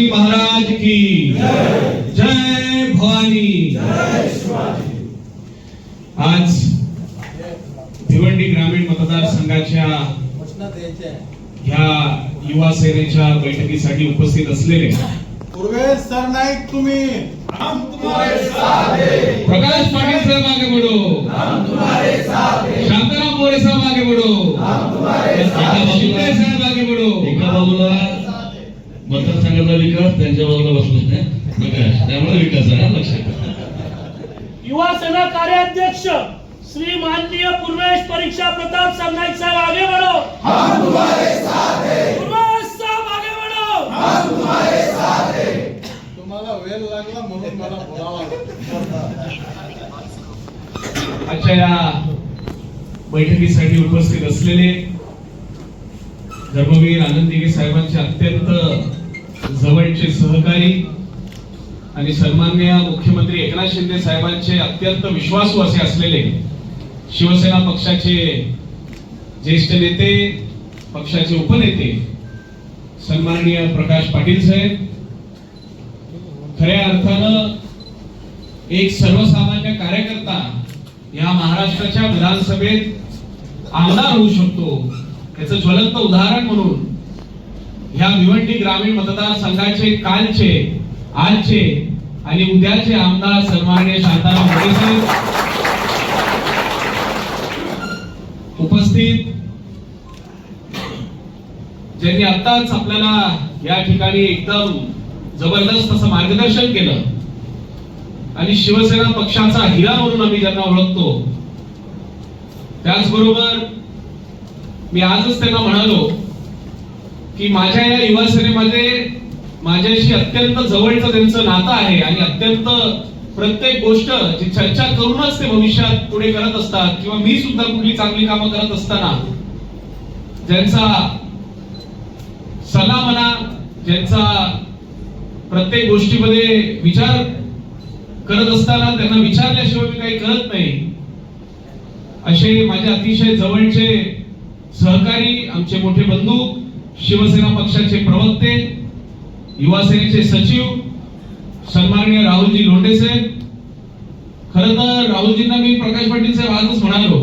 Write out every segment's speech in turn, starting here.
महाराज की। जय भवानी। आज भिवंडी ग्रामीण मतदारसंघाच्या द्यायची आहे ह्या युवा सेनेच्या बैठकीसाठी उपस्थित असलेले सरनाईक तुम्ही। प्रकाश पाटील साहेब आगे बढ़ो शांताराम मोरे साहेब आगे बढ़ो शिंदे साहेब आगे बढ़ो एका बाजूला मतदारसंघाचा विकास त्यांच्या बाजूला बसला प्रकाश त्यामुळे विकास आहे लक्षात. युवा सेना कार्याध्यक्ष श्री माननीय पूर्वेश परीक्षा प्रताप सरनाईक साहब आगे बढ़ो. पूर्वेश साहब आगे बढ़ो. तुम्हाला वेळ लागला म्हणून मला बोलावं लागलं. आजच्या या बैठकीसाठी उपस्थित असलेले धर्मवीर आनंद दिघे साहेबांचे अत्यंत जवळचे सहकारी आणि सन्मान्य मुख्यमंत्री एकनाथ शिंदे साहेबांचे अत्यंत विश्वासू असे असलेले शिवसेना पक्षाचे ज्येष्ठ नेते पक्षाचे उपनेते सन्माननीय प्रकाश पाटील साहेब खऱ्या अर्थानं एक सर्वसामान्य कार्यकर्ता या महाराष्ट्राच्या विधानसभेत आमदार होऊ शकतो. याचं ज्वलंत उदाहरण म्हणून ह्या भिवंडी ग्रामीण मतदारसंघाचे कालचे आजचे आणि उद्याचे आमदार सन्माननीय शांताराम मोरे साहेब उपस्थित. ज्यांनी आताच आपल्याला या ठिकाणी एकदम जबरदस्त असं मार्गदर्शन केलं. आणि शिवसेना पक्षाचा हिरा म्हणून आम्ही ज्यांना ओळखतो त्याचबरोबर मी आजच त्यांना म्हणालो की माझ्या या युवा सेनेमध्ये माझ्याशी अत्यंत जवळचं त्यांचं नातं आहे आणि अत्यंत प्रत्येक गोष्ट जी चर्चा करूनच ते भविष्यात पुढे करत असतात किंवा मी सुद्धा कुठली चांगली कामं करत असताना ज्यांचा सल्ला म्हणा ज्यांचा प्रत्येक गोष्टीमध्ये विचार करत असताना त्यांना विचारल्याशिवाय मी काही करत नाही. असे माझे अतिशय जवळचे सहकारी आमचे मोठे बंधू शिवसेना पक्षाचे प्रवक्ते युवा सेनेचे सचिव सन्माननीय राहुलजी लोंढे साहेब. खर तर राहुलजींना मी प्रकाश पाटील साहेब आजच म्हणालो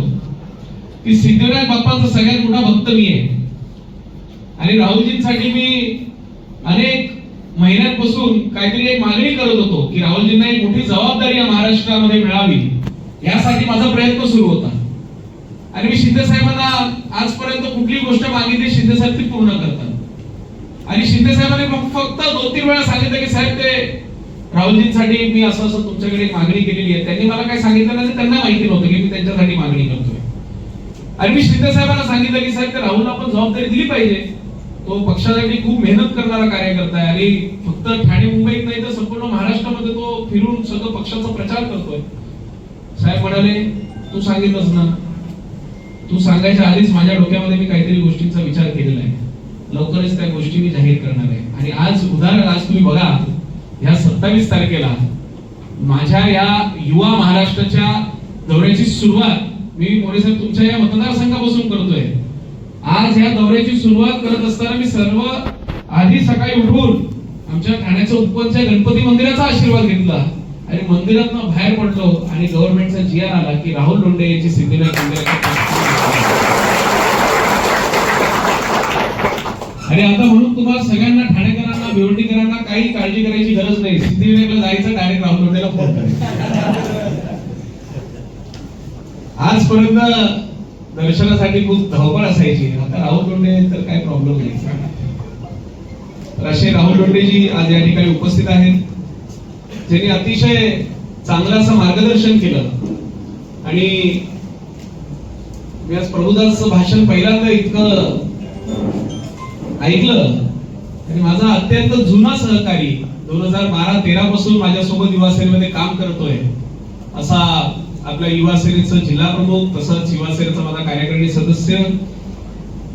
की सिद्धिविनायक बाप्पाचा सगळ्यात मोठा भक्त मी आहे. आणि राहुलजींसाठी मी अनेक महिन्यांपासून काहीतरी एक मागणी करत होतो की राहुलजींना एक मोठी जबाबदारी या महाराष्ट्रामध्ये मिळावी. यासाठी माझा प्रयत्न सुरू होता. आणि मी शिंदे साहेबांना आजपर्यंत कुठली गोष्ट मागितली शिंदे साहेब ती पूर्ण करतात. आणि शिंदे साहेबांनी फक्त दोन तीन वेळा सांगितलं की साहेब ते राहुलजींसाठी मी असं असं तुमच्याकडे मागणी केलेली आहे. त्यांनी मला काय सांगितलं नाही त्यांना माहिती नव्हतं की मी त्यांच्यासाठी मागणी करतोय. आणि मी शिंदे साहेबांना सांगितलं की साहेब त्या राहुलला आपण जबाबदारी दिली पाहिजे. तो पक्षासाठी खूप मेहनत करणारा कार्यकर्ता आहे आणि फक्त ठाणे मुंबईत नाही तर संपूर्ण महाराष्ट्रामध्ये तो फिरून सगळं पक्षाचा प्रचार करतोय. साहेब म्हणाले तू सांगितलंस ना. तू सांगायच्या आधीच माझ्या डोक्यामध्ये मी काहीतरी गोष्टींचा विचार केलेला आहे. लवकरच त्या गोष्टी मी जाहीर करणार आहे. आणि आज उदाहरण आज तुम्ही बघा ह्या सत्तावीस तारखेला माझ्या या युवा महाराष्ट्राच्या दौऱ्याची सुरुवात मी मोरे साहेब तुमच्या या मतदारसंघापासून करतोय. आज या दौऱ्याची सुरुवात करत असताना मी सर्व आधी सकाळी उठून आमच्या ठाण्याच्या उपवनच्या गणपती मंदिराचा आशीर्वाद घेतला. आणि मंदिरातनं बाहेर पडलो आणि गव्हर्नमेंटचा जी आर आला की राहुल लोंढे यांची सिद्धिविनायक मंदिराची आणि आता म्हणून तुम्हाला सगळ्यांना ठाणेकरांना भिवंडीकरांना काही काळजी करायची गरज नाही. सिद्धिविनायकला जायचं डायरेक्ट राहुल गोंडेला फोन करायचा. आजपर्यंत दर्शनासाठी खूप धावपळ असायची. आता राहुल लोंढे तर काही प्रॉब्लेम नाही. तर असे राहुल लोंढेजी आज या ठिकाणी उपस्थित आहेत ज्यांनी अतिशय चांगलं असं मार्गदर्शन केलं. आणि मी आज प्रभुदासचं भाषण पहिल्यांदा इतकं ऐकलं. आणि माझा अत्यंत जुना सहकारी दोन हजार बारा तेरा पासून माझ्यासोबत युवा सेनेमध्ये काम करतोय. असा आपल्या युवा सेनेचं जिल्हा प्रमुख तसंच युवा सेनेचा माझा कार्यकारिणी सदस्य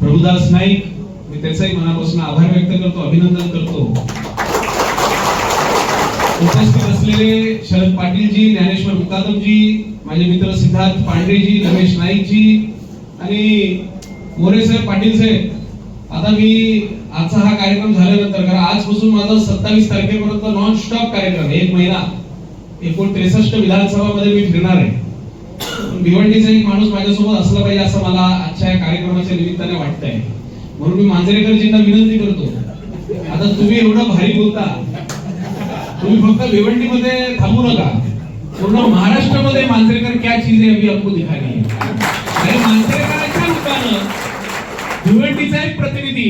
प्रभुदास नाईक. मी त्याचाही मनापासून आभार व्यक्त करतो अभिनंदन करतो. उपस्थित असलेले शरद पाटीलजी ज्ञानेश्वर मुकादमजी माझे मित्र सिद्धार्थ पांडेजी रमेश नाईकजी आणि मोरे साहेब पाटील साहेब. आता मी आजचा हा कार्यक्रम झाल्यानंतर कारण आजपासून माझा सत्तावीस तारखेपर्यंत नॉन स्टॉप कार्यक्रम एक महिना. एकूण त्रेसष्ट विधानसभामध्ये मी फिरणार आहे. भिवंडीचा एक माणूस माझ्यासोबत असला पाहिजे असं मला आजच्या या कार्यक्रमाच्या निमित्ताने वाटतंय. म्हणून मी मांजरेकरजींना विनंती करतो. आता तुम्ही एवढं भारी बोलता. तुम्ही फक्त भिवंडीमध्ये थांबू नका. पूर्ण महाराष्ट्रामध्ये मांजरेकर क्या चीज आहे अभी आपको दिखानी है. मांजरेकरांच्या रूपानं भिवंडीचा एक प्रतिनिधी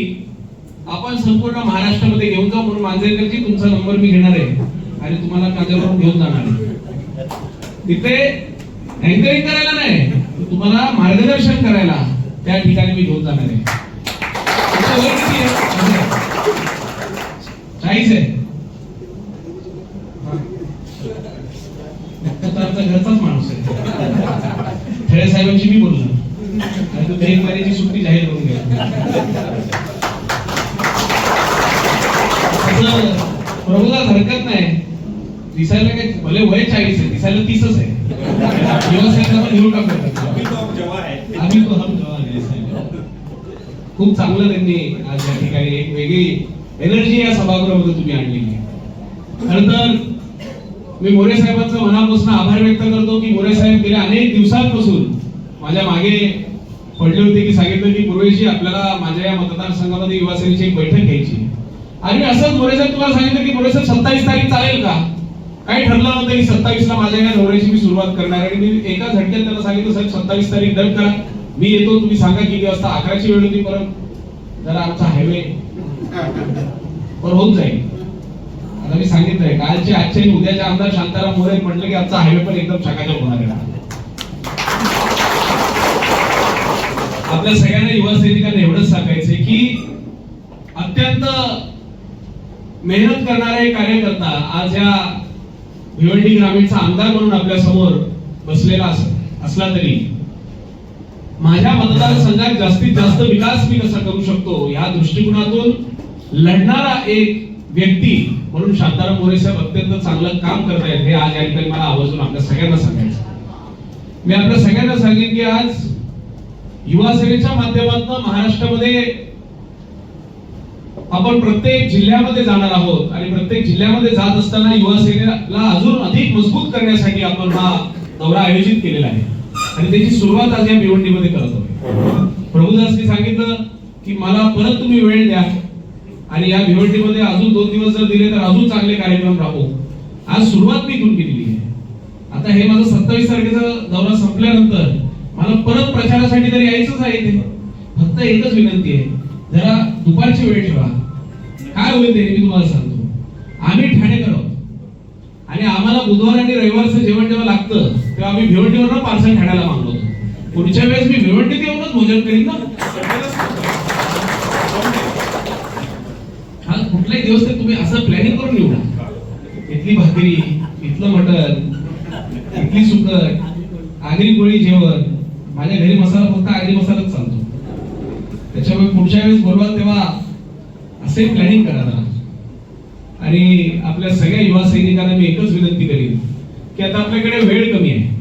आपण संपूर्ण महाराष्ट्रामध्ये घेऊन जाऊ म्हणून मांजरेकरची तुमचा नंबर मी घेणार आहे. आणि तुम्हाला माझ्याबरोबर घेऊन जाणार आहे. तिथे अँकरिंग करायला नाही तुम्हाला मार्गदर्शन करायला त्या ठिकाणी मी घेऊन जाणार आहे. आहे? चाळीस आहे. घरचाच माणूस आहे. खरे साहेबांशी मी बोललो एक महिन्याची सुट्टी जाहीर घ्या. असं प्रभूला हरकत नाही. दिसायला काय भले वय चाळीस आहे दिसायला तीसच आहे. खूप चांगलं त्यांनी आज या ठिकाणी एक वेगळी एनर्जी या सभागृहामध्ये तुम्ही आणलेली आहे. खर तर मी मोरे साहेबांचा मनापासून आभार व्यक्त करतो की मोरे साहेब गेल्या अनेक दिवसांपासून माझ्या मागे पडले होते की सांगितलं की पूर्वेशी आपल्याला माझ्या या मतदारसंघामध्ये युवासेनेची एक बैठक घ्यायची आणि असंच मोरे साहेब तुम्हाला सांगितलं की मोरे साहेब सत्तावीस तारीख चालेल का? काही ठरलं नव्हतं की सत्तावीस ला माझ्या या दौऱ्याची मी सुरुवात करणार आहे. आणि मी एका झटक्यात त्याला सांगितलं साहेब सत्तावीस तारीख डन करा. मी येतो तुम्ही सांगा किती वाजता अकराची वेळ होती परत. जरा आमचा हायवे पण होऊन जाईल. आता मी सांगितलंय कालचे आजचे आणि उद्याचे आमदार शांताराम मोरे म्हटलं की आमचा हायवे पण एकदम चकाचक होणार आहे. आपल्या सगळ्यांना युवा सैनिकांना एवढंच सांगायचंय की अत्यंत मेहनत करणारे कार्यकर्ता आज या भिवंडी ग्रामीणचा आमदार म्हणून आपल्यासमोर बसलेला असला तरी माझ्या मतदारसंघात जास्तीत जास्त विकास मी कसा करू शकतो या दृष्टिकोनातून लढणारा एक व्यक्ती म्हणून शांताराम मोरे साहेब अत्यंत चांगलं काम करत आहेत हे आज या ठिकाणी मला आवर्जून आपल्या सगळ्यांना सांगायचं मी आपल्या सगळ्यांना सांगेन की आज युवा सेनेच्या माध्यमातून महाराष्ट्रामध्ये आपण प्रत्येक जिल्ह्यामध्ये जाणार आहोत आणि प्रत्येक जिल्ह्यामध्ये जात असताना युवा सेनेला अजून अधिक मजबूत करण्यासाठी आपण हा दौरा आयोजित केलेला आहे. आणि त्याची सुरुवात आज या भिवंडीमध्ये करत आहोत. प्रभुदासनी सांगितलं की मला परत तुम्ही वेळ द्या. आणि या भिवंडीमध्ये अजून दोन दिवस जर दिले तर अजून चांगले कार्यक्रम राहू. आज सुरुवात मी इथून केलेली आहे. आता हे माझं सत्तावीस तारखेचा दौरा संपल्यानंतर मला परत प्रचारासाठी तरी यायचंच आहे इथे. फक्त एकच विनंती आहे. जरा दुपारची वेळ ठेवा. काय होईल ते मी तुम्हाला सांगतो. आम्ही ठाणेकर आहोत. आणि आम्हाला बुधवार आणि रविवारचं जेवण जेव्हा लागतं तेव्हा आम्ही भिवंडीवर पार्सल ठाण्याला मागलो होतो पुढच्या वेळेस मी भिवंडीत येऊनच भोजन करीन ना. हा कुठलाही दिवस तर तुम्ही असं प्लॅनिंग करून निवडा इथली भाकरी इथलं मटण इथली सुकट आगरी गोळी जेवण माझ्या घरी मसाला फक्त आगरी मसालाच चालतो त्याच्यामुळे पुढच्या वेळेस बोलवाल तेव्हा असे प्लॅनिंग करा जरा. आणि आपल्या सगळ्या युवा सैनिकांना मी एकच विनंती करीन की आता आपल्याकडे वेळ कमी आहे.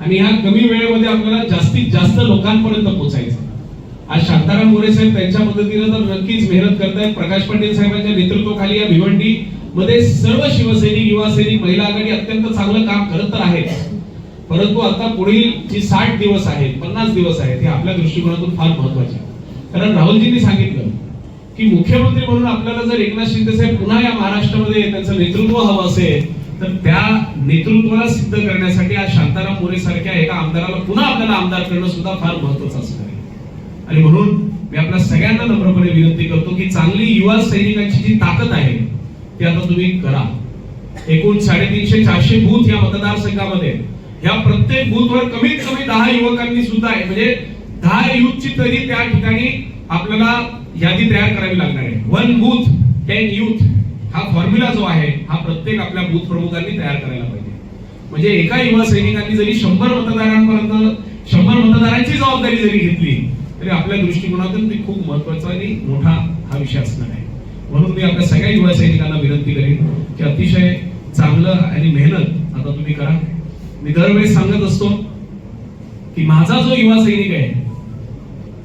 आणि ह्या कमी वेळेमध्ये आपल्याला जास्तीत जास्त लोकांपर्यंत पोहोचायचं आज शांताराम मोरे साहेब त्यांच्या मदतीनं तर नक्कीच मेहनत करतायत. प्रकाश पाटील साहेबांच्या नेतृत्वाखाली या भिवंडी मध्ये सर्व शिवसैनिक युवा सैनिक महिला आघाडी अत्यंत चांगलं काम करत तर आहेत. परंतु आता पुढील जी साठ दिवस आहेत पन्नास दिवस आहेत हे आपल्या दृष्टिकोनातून फार महत्त्वाचे कारण राहुलजींनी सांगितलं की मुख्यमंत्री म्हणून आपल्याला जर एकनाथ शिंदे साहेब पुन्हा या महाराष्ट्रामध्ये त्यांचं नेतृत्व हवं असेल तर त्या नेतृत्वाला सिद्ध करण्यासाठी आज शांताराम मोरे सारख्या एका आमदाराला पुन्हा आपल्याला आमदार करणं सुद्धा फार महत्वाचं असणार आहे. आणि म्हणून मी आपल्या सगळ्यांना नम्रपणे विनंती करतो की चांगली युवा सैनिकांची जी ताकद आहे ती आता तुम्ही करा. एकूण साडेतीनशे चारशे बूथ या मतदारसंघामध्ये ह्या प्रत्येक बूथवर कमीत कमी दहा युवकांनी सुद्धा आहे. म्हणजे दहा युथची तरी त्या ठिकाणी आपल्याला यादी तयार करावी लागणार आहे. वन बूथ टेन युथ हा फॉर्म्युला जो आहे हा प्रत्येक आपल्या बूथ प्रमुखांनी तयार करायला पाहिजे. म्हणजे एका युवा सैनिकांनी जरी शंभर मतदारांपर्यंत शंभर मतदारांची जबाबदारी जरी घेतली तरी आपल्या दृष्टिकोनातून ती खूप महत्त्वाचा आणि मोठा हा विषय असणार आहे. म्हणून मी आपल्या सगळ्या युवा सैनिकांना विनंती करेन की अतिशय चांगलं आणि मेहनत आता तुम्ही करा. मी दरवेळी सांगत असतो की माझा जो युवा सैनिक आहे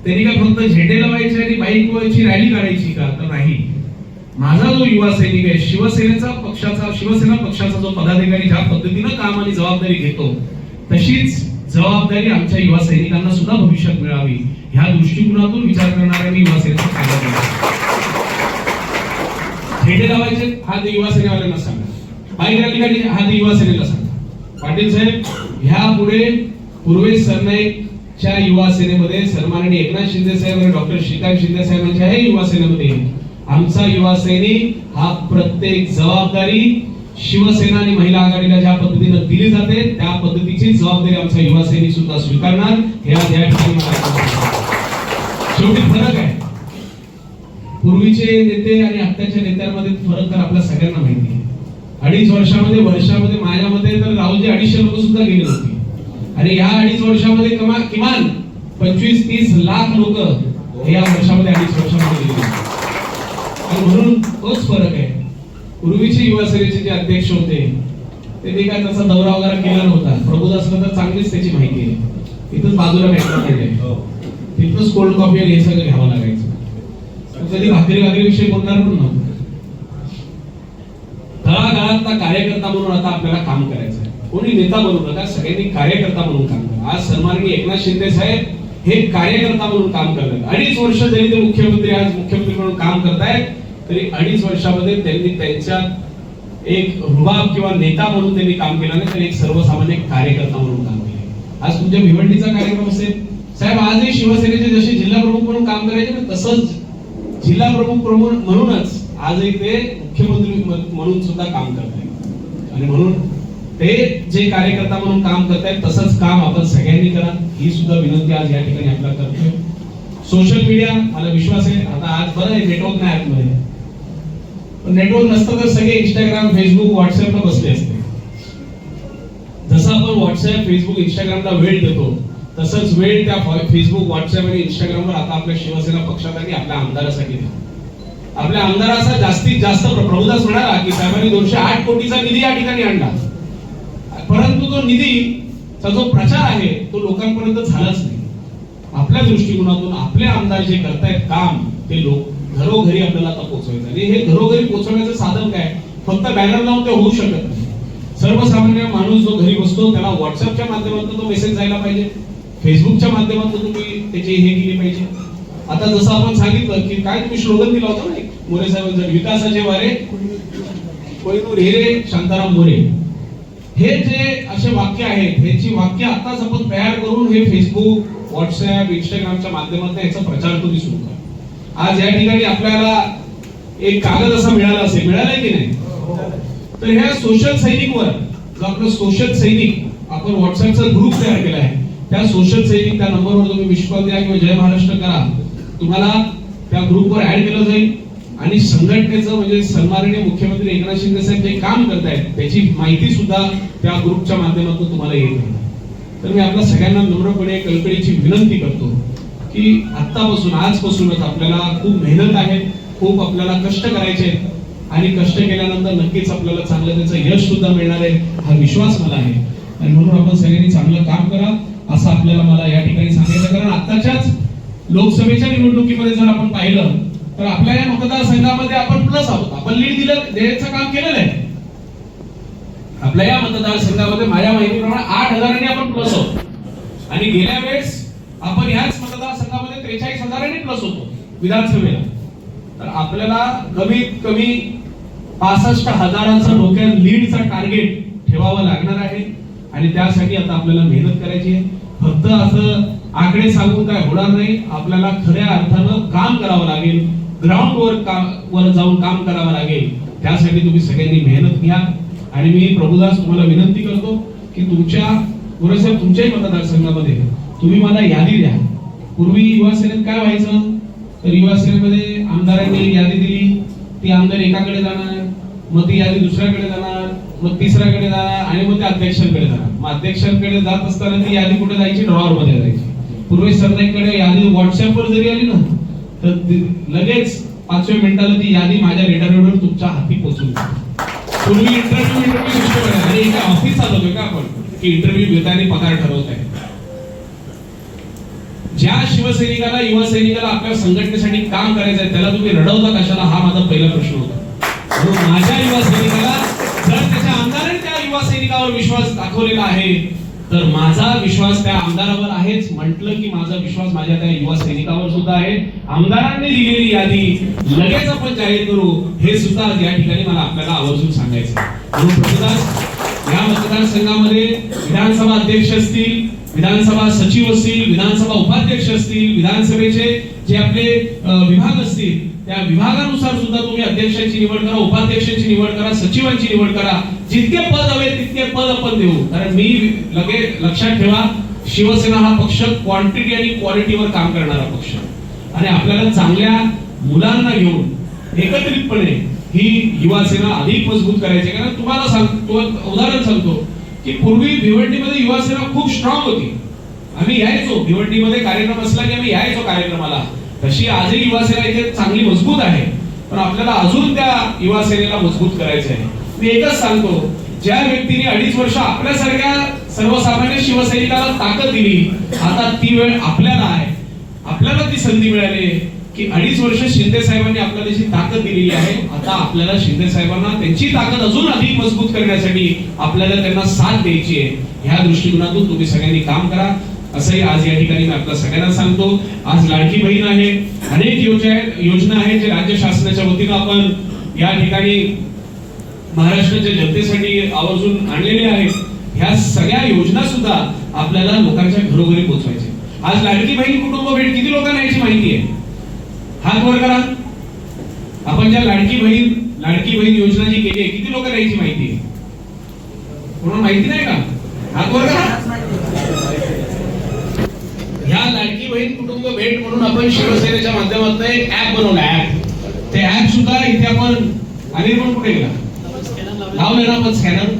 त्यांनी काय फक्त झेंडे लावायचे आणि बाईक वरची रॅली काढायची का? तर नाही. माझा जो युवा सैनिक आहे शिवसेनेचा पक्षाचा शिवसेना पक्षाचा जो पदाधिकारी ज्या पद्धतीनं काम आणि जबाबदारी घेतो तशीच जबाबदारी आमच्या युवा सैनिकांना सुद्धा भविष्यात मिळावी. ह्या दृष्टिकोनातून विचार करणाऱ्या मी युवा सेनेचा झेंडे लावायचे हा युवा सेनेवाल्यांना सांगा. बाईक रॅली काढली हा युवा सेनेला सांगा. पाटील साहेब ह्या पुढे पूर्वेश सरनाईकच्या युवा सेनेमध्ये सन्माननीय एकनाथ शिंदे साहेब आणि डॉक्टर श्रीकांत शिंदे साहेबांच्या हे युवा सेनेमध्ये आमचा युवा सैनिक हा प्रत्येक जबाबदारी शिवसेना आणि महिला आघाडीला ज्या पद्धतीनं दिली जाते त्या पद्धतीची जबाबदारी आमचा युवा सैनिक सुद्धा स्वीकारणार. हे या ठिकाणी शेवटी फरक आहे. पूर्वीचे नेते आणि आत्ताच्या नेत्यांमध्ये फरक तर आपल्या सगळ्यांना माहिती आहे. अडीच वर्षामध्ये वर्षामध्ये माझ्यामध्ये तर राहुलजी अडीचशे लोक सुद्धा गेले होते. आणि या अडीच वर्षामध्ये कमा किमान पंचवीस तीस लाख लोक या वर्षामध्ये अडीच वर्षामध्ये गेले. आणि म्हणून तोच फरक आहे. पूर्वीचे युवा सेनेचे जे अध्यक्ष होते ते ते काय तसा दौरा वगैरे केला नव्हता. प्रभुदासला तर चांगलीच त्याची माहिती आहे. इथंच बाजूला भेटणार आहे तिथंच कोल्ड कॉफी हे सगळं घ्यावं लागायचं. कधी भाकरी भाकरी विषयी बोलणार पण नव्हतं. तळागाळातला कार्यकर्ता म्हणून आता आपल्याला काम करायचं आहे कोणी नेता बनू नका सगळ्यांनी कार्यकर्ता म्हणून काम करा. आज सन्माननीय एकनाथ शिंदे साहेब हे कार्यकर्ता म्हणून काम करतात. अडीच वर्ष जरी ते मुख्यमंत्री आज मुख्यमंत्री म्हणून काम करतायत तरी अडीच वर्षामध्ये त्यांनी त्यांच्या एक रुबाब किंवा नेता म्हणून त्यांनी काम केलं नाही तर एक सर्वसामान्य कार्यकर्ता म्हणून काम केलं आज तुमच्या भिवंडीचा कार्यक्रम असेल. साहेब आजही शिवसेनेचे जसे जिल्हा प्रमुख म्हणून काम करायचे तसंच जिल्हा प्रमुख प्रमुख म्हणूनच आजही ते मुख्यमंत्री म्हणून सुद्धा काम करतायत आणि म्हणून ते जे कार्यकर्ता म्हणून काम करतायत तसंच काम आपण सगळ्यांनी करा. ही सुद्धा विनंती आज या ठिकाणी आपला करतोय. सोशल मीडिया मला विश्वास आहे आता आज बरं आहे नेटवर्क नाही आतमध्ये. पण नेटवर्क नसतं तर सगळे इंस्टाग्राम फेसबुक व्हॉट्सअपला बसले असते. जसं आपण व्हॉट्सअप फेसबुक इंस्टाग्रामला वेळ देतो तसंच वेळ त्या फेसबुक व्हॉट्सअप आणि इंस्टाग्रामवर आता आपल्या शिवसेना पक्षात आपल्या आमदारासाठी द्या. आपल्या आमदाराचा जास्तीत जास्त प्र- प्रभुदास म्हणाला की साहेबांनी दोनशे आठ कोटीचा निधी या ठिकाणी आणला. परंतु तो निधीचा जो प्रचार आहे तो लोकांपर्यंत झालाच नाही. आपल्या दृष्टिकोनातून आपले आमदार जे करतायत काम ते लोक घरोघरी आपल्याला आता पोहोचवायचं आणि हे घरोघरी पोहोचवण्याचं साधन काय? फक्त बॅनर लावून ते होऊ शकत नाही. सर्वसामान्य माणूस जो घरी बसतो त्याला व्हॉट्सअपच्या माध्यमातून तो मेसेज जायला पाहिजे. फेसबुकच्या माध्यमातून तुम्ही त्याची हे केली पाहिजे. आता जसं आपण सांगितलं की काय तुम्ही स्लोगन दिला होता ना मोरे साहेबांचं विकासाचे वारे कोयनूर हिरे शांताराम मोरे. हे जे असे वाक्य आहेत ह्याची वाक्य आताच आपण तयार करून हे फेसबुक व्हॉट्सअप इंस्टाग्रामच्या माध्यमातून याचा प्रचार तुम्ही सुरू करा. आज या ठिकाणी आपल्याला एक कागद असा मिळाला असेल मिळालाय की नाही? तर ह्या सोशल सैनिकवर जो आपलं सोशल सैनिक आपण व्हॉट्सअपचा ग्रुप तयार केला आहे त्या सोशल सैनिक त्या नंबरवर तुम्ही विश्वास द्या किंवा जय महाराष्ट्र करा. तुम्हाला त्या ग्रुपवर ऍड केलं जाईल. आणि संघटनेचं म्हणजे सन्माननीय मुख्यमंत्री एकनाथ शिंदे साहेब जे काम करतायत त्याची माहिती सुद्धा त्या ग्रुपच्या माध्यमातून तुम्हाला येत राहील तर मी आपल्या सगळ्यांना नम्रपणे कळकळीची विनंती करतो की आत्तापासून आजपासूनच आपल्याला खूप मेहनत आहे खूप आपल्याला कष्ट करायचे आणि कष्ट केल्यानंतर नक्कीच आपल्याला चांगलं त्याचं यश सुद्धा मिळणार आहे हा विश्वास मला आहे. आणि म्हणून आपण सगळ्यांनी चांगलं काम करा असं आपल्याला मला या ठिकाणी सांगायचं कारण आत्ताच्याच लोकसभेच्या निवडणुकीमध्ये जर आपण पाहिलं तर आपल्या या मतदारसंघामध्ये आपण प्लस आहोत. आपण लीड दिलं देण्याचं काम केलेलं आहे. आपल्या या मतदारसंघामध्ये माझ्या माहितीप्रमाणे आठ हजारांनी आपण प्लस आहोत. आणि गेल्या वेळेस आपण ह्याच मतदारसंघामध्ये त्रेचाळीस हजारांनी प्लस होतो विधानसभेला. तर आपल्याला कमीत कमी पासष्ट हजारांचं डोक्यात लीडचा टार्गेट ठेवावं लागणार आहे. आणि त्यासाठी आता आपल्याला मेहनत करायची आहे. फक्त असं आकडे सांगून काय होणार नाही. आपल्याला खऱ्या अर्थानं काम करावं लागेल. ग्राउंड वर काम वर जाऊन काम करावं लागेल. त्यासाठी तुम्ही सगळ्यांनी मेहनत घ्या. आणि मी प्रभुदास तुम्हाला विनंती करतो की तुमच्या पुरेसा तुमच्याही मतदारसंघामध्ये तुम्ही मला यादी द्या. पूर्वी युवा सेनेत काय व्हायचं? तर युवा सेनेमध्ये आमदारांनी यादी दिली. ती आमदार एकाकडे जाणार मग ती यादी दुसऱ्याकडे जाणार मग तिसऱ्याकडे जाणार आणि मग ते अध्यक्षांकडे जाणार. मग अध्यक्षांकडे जात असताना ती यादी कुठे जायची? ड्रॉवर मध्ये जायची. पूर्वी सरनाईकडे यादी व्हॉट्सअपवर जरी आली ना तर लगेच पाचव्या मिनिटाला ती यादी माझ्या रेडारवर तुमच्या हाती पोहोचून पूर्वी इंटरव्ह्यू इंटरव्ह्यू गोष्ट आणि एका ऑफिस चालवतोय का आपण? की इंटरव्ह्यू घेताना पगार ठरवत आहे. ज्या शिवसैनिकाला युवा सैनिकाला आपल्या संघटनेसाठी काम करायचं आहे त्याला तुम्ही रडवता कशाला? हा माझा पहिला प्रश्न होता. माझ्या युवा सैनिकाला जर त्याच्या आमदारांनी त्या युवा सैनिकावर विश्वास दाखवलेला आहे तर माझा विश्वास त्या आमदारावर आहेच. म्हटलं की माझा विश्वास माझ्या त्या युवा सैनिकावर सुद्धा आहे. आमदारांनी दिलेली यादी लगेच आपण जाहीर करू. हे सुद्धा या ठिकाणी मला आपल्याला आवर्जून सांगायचं म्हणून या मतदारसंघामध्ये विधानसभा अध्यक्ष असतील विधानसभा सचिव असतील विधानसभा उपाध्यक्ष असतील विधानसभेचे जे आपले विभाग असतील त्या विभागानुसार सुद्धा तुम्ही अध्यक्षांची निवड करा उपाध्यक्षांची निवड करा सचिवांची निवड करा. जितके पद हवे तितके पद आपण देऊ. कारण मी लगे लक्षात ठेवा शिवसेना हा पक्ष क्वांटिटी आणि क्वालिटीवर काम करणारा पक्ष. आणि आपल्याला चांगल्या मुलांना घेऊन एकत्रितपणे ही युवा सेना अधिक मजबूत करायची. आहे. कारण तुम्हाला सांग उदाहरण सांगतो की पूर्वी भिवंडीमध्ये युवा सेना खूप स्ट्रॉंग होती. आम्ही यायचो भिवंडीमध्ये कार्यक्रम असला की आम्ही यायचो कार्यक्रमाला. तशी आजही युवा सेना इथे चांगली मजबूत आहे. पण आपल्याला अजून त्या युवा सेनेला मजबूत करायचं आहे मी एकच सांगतो ज्या व्यक्तीने अडीच वर्ष आपल्यासारख्या सर्वसामान्य शिवसैनिकाला ताकद दिली आता ती वेळ आपल्याला आहे. आपल्याला ती संधी मिळाली की अडीच वर्ष शिंदे साहेबांनी आपल्याला जी ताकद दिलेली आहे. आता आपल्याला शिंदे साहेबांना त्यांची ताकद अजून अधिक मजबूत करण्यासाठी आपल्याला त्यांना साथ द्यायची आहे. ह्या दृष्टिकोनातून तुम्ही सगळ्यांनी काम करा. असंही आज या ठिकाणी मी आपल्या सगळ्यांना सांगतो. आज लाडकी बहीण आहे. अनेक योजना योजना आहेत जे राज्य शासनाच्या वतीनं आपण या ठिकाणी महाराष्ट्राच्या जनतेसाठी आवर्जून आणलेले आहेत. ह्या सगळ्या योजना सुद्धा आपल्याला लोकांच्या घरोघरी पोहोचवायच्या आज लाडकी बहीण कुटुंब भेट किती लोकांना याची माहिती आहे हात वर करा. आपण ज्या लाडकी बहीण लाडकी बहीण योजना जी केली आहे किती लोकांना याची माहिती आहे कोणाला माहिती नाही का? हात वर करा. ह्या लाडकी बहीण कुटुंब भेट म्हणून आपण शिवसेनेच्या माध्यमातून एक ऍप बनवलं ऍप ते ऍप सुद्धा इथे आपण अनिल कुठे गेला? लावले ना आपण स्कॅनर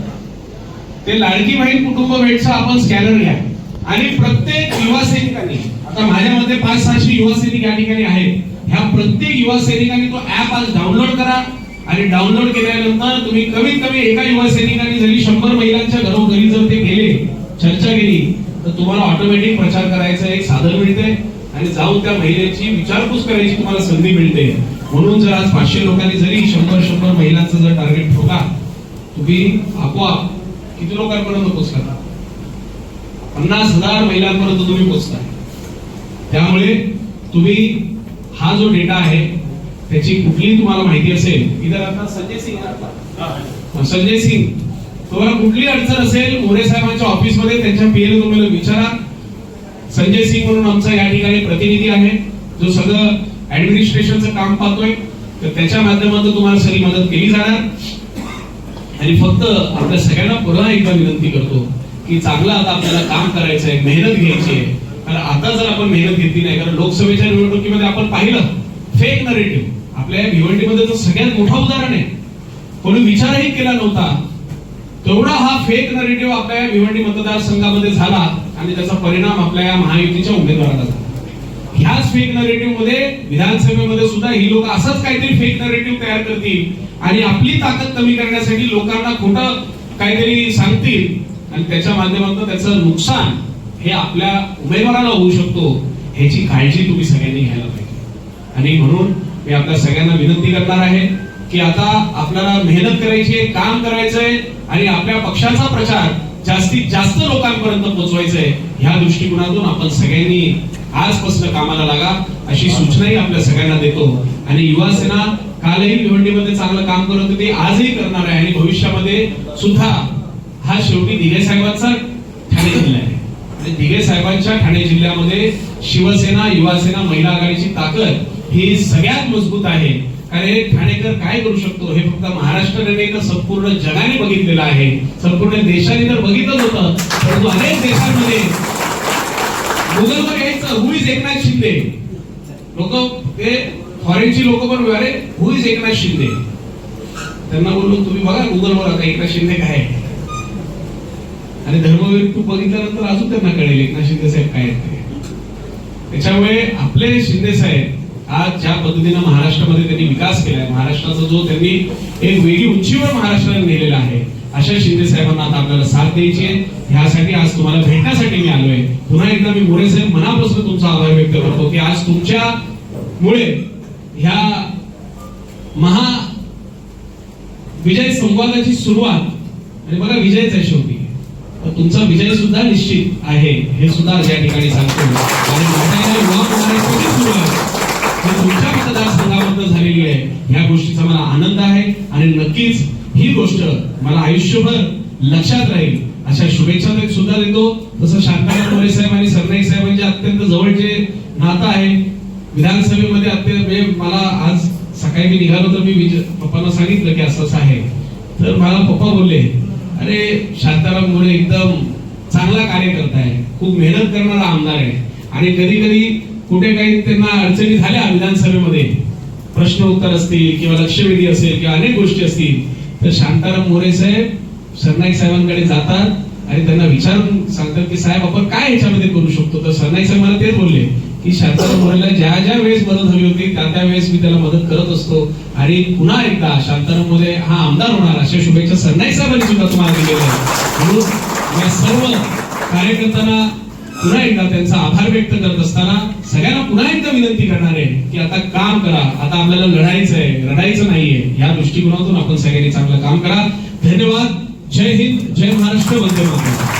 ते लाडकी बहीण कुटुंब भेटचं आपण स्कॅनर घ्या. आणि प्रत्येक युवा सैनिकांनी आता माझ्यामध्ये पाच सहाशे युवा सैनिक या ठिकाणी आहेत. ह्या प्रत्येक युवा सैनिकांनी तो ऍप आज डाउनलोड करा. आणि डाउनलोड केल्यानंतर तुम्ही कमीत कमी एका युवा सैनिकांनी जरी शंभर महिलांच्या घरोघरी जर ते गेले चर्चा केली तर तुम्हाला ऑटोमॅटिक प्रचार करायचं एक साधन मिळते आणि जाऊन त्या महिलेची विचारपूस करायची तुम्हाला संधी मिळते. म्हणून जर आज पाचशे लोकांनी जरी शंभर शंभर महिलांचं जर टार्गेट ठोका तुम्ही आपोआप किती लोकांपर्यंत पोहोचता पन्नास हजार महिलांपर्यंत तुम्ही पोहोचताय त्यामुळे तुम्ही हा जो डेटा आहे त्याची कुठली तुम्हाला माहिती असेल इधर आता संजय सिंग. संजय सिंग तुम्हाला कुठली अडचण असेल मोरे साहेबांच्या ऑफिसमध्ये त्यांच्या पीएला तुम्हाला विचारा. संजय सिंग म्हणून आमचा या ठिकाणी प्रतिनिधी आहे जो सगळं ऍडमिनिस्ट्रेशनचं काम पाहतोय. तर त्याच्या माध्यमातून तुम्हाला सगळी मदत केली जाणार. आणि फक्त आपल्या सगळ्यांना पुन्हा एकदा विनंती करतो की चांगलं आता आपल्याला काम करायचं आहे मेहनत घ्यायची आहे. कारण आता जर आपण मेहनत घेतली नाही कारण लोकसभेच्या निवडणुकीमध्ये आपण पाहिलं फेक नरेटिव्ह आपल्या या भिवंडीमध्ये तर सगळ्यात मोठा उदाहरण आहे. कोणी विचारही केला नव्हता. तेवढा हा फेक नरेटिव्ह आपल्या या भिवंडी मतदारसंघामध्ये झाला आणि त्याचा परिणाम आपल्या या महायुतीच्या उमेदवाराला झाला. ह्याच फेक नरेटिव्हमध्ये विधानसभेमध्ये सुद्धा ही लोक असंच काहीतरी फेक नरेटिव्ह तयार करतील. आणि आपली ताकद कमी करण्यासाठी लोकांना खोटं काहीतरी सांगतील. आणि त्याच्या माध्यमातून त्याचं नुकसान हे आपल्या उमेदवाराला होऊ शकतो ह्याची काळजी तुम्ही सगळ्यांनी घ्यायला पाहिजे. आणि म्हणून मी आपल्या सगळ्यांना विनंती करणार आहे की आता आपल्याला मेहनत करायची आहे काम करायचंय आणि आपल्या पक्षाचा प्रचार जास्तीत जास्त लोकांपर्यंत पोहोचवायचंय ह्या दृष्टिकोनातून आपण सगळ्यांनी आजपासून कामाला लागा अशी सूचनाही आपल्या सगळ्यांना देतो. आणि युवा सेना कालही भिवंडीमध्ये चांगलं काम करत होती आजही करणार आहे. आणि भविष्यामध्ये सुद्धा हा शेवटी दिघे साहेबांचा ठाणे जिल्हा आहे. आणि दिघे साहेबांच्या ठाणे जिल्ह्यामध्ये शिवसेना युवासेना महिला आघाडीची ताकद ही सगळ्यात मजबूत आहे. कारण ठाणेकर काय करू शकतो? हे फक्त महाराष्ट्राने नाही तर संपूर्ण जगाने बघितलेलं आहे. संपूर्ण देशाने तर बघितलं होतं. परंतु अनेक देशांमध्ये गुगलवर घ्यायचं हु इज एकनाथ शिंदे लोक ते फॉरेनची लोक पण अरे हु इज एकनाथ शिंदे त्यांना बोललो तुम्ही बघा गुगलवर आता एकनाथ शिंदे काय आणि धर्मवीर तू बघितल्यानंतर अजून त्यांना कळेल एकनाथ शिंदे साहेब काय आहेत ते. त्याच्यामुळे आपले शिंदे साहेब आज ज्या पद्धतीनं महाराष्ट्रामध्ये त्यांनी विकास केलाय महाराष्ट्राचा जो त्यांनी एक वेगळी उंचीवर महाराष्ट्राने नेलेला आहे अशा शिंदे साहेबांना आता आपल्याला साथ द्यायची आहे. ह्यासाठी आज तुम्हाला भेटण्यासाठी मी आलोय. पुन्हा एकदा मी मोरे साहेब मनापासून तुमचा आभार व्यक्त करतो की आज तुमच्या मुळे ह्या महा विजय संवादाची सुरुवात आणि बघा विजयच आहे शेवटी. तर तुमचा विजय सुद्धा निश्चित आहे हे सुद्धा या ठिकाणी सांगतो आणि तुमच्या मतदारसंघामध्ये झालेली आहे. या गोष्टीचा मला आनंद आहे आणि नक्कीच ही गोष्ट मला आयुष्यभर लक्षात राहील. अशा शुभेच्छा सुद्धा देतो. तसं शांताराम मोरे साहेब आणि सरनाईक साहेबांचे म्हणजे अत्यंत जवळचे नातं आहे. विधानसभेमध्ये अत्यंत म्हणजे मला आज सकाळी मी निघालो तर मी पप्पांना सांगितलं की असं असं आहे. तर मला पप्पा बोलले अरे शांताराम मोरे एकदम चांगला कार्यकर्ता आहे खूप मेहनत करणारा आमदार आहे. आणि कधी कधी कुठे काही त्यांना अडचणी झाल्या विधानसभेमध्ये. प्रश्न उत्तर असतील किंवा लक्षवेधी असेल किंवा अनेक गोष्टी असतील. तर शांताराम मोरे साहेब सरनाईक साहेबांकडे जातात आणि त्यांना विचारून सांगतात की साहेब आपण काय याच्यामध्ये करू शकतो? तर सरनाईक साहेब मला तेच बोलले की शांताराम मोरेला ज्या ज्या वेळेस मदत हवी होती त्या त्या वेळेस मी त्याला मदत करत असतो. आणि पुन्हा एकदा शांताराम मोरे हा आमदार होणार अशा शुभेच्छा सरनाईक साहेबांनी सुद्धा तुम्हाला दिलेल्या आहेत. म्हणून या सर्व कार्यकर्त्यांना पुन्हा एकदा त्यांचा आभार व्यक्त करत असताना सगळ्यांना पुन्हा एकदा विनंती करणार आहे की आता काम करा. आता आपल्याला लढायचं आहे रडायचं नाहीये. या दृष्टिकोनातून आपण सगळ्यांनी चांगलं काम करा. धन्यवाद. जय हिंद. जय महाराष्ट्र. वंदे मातरम.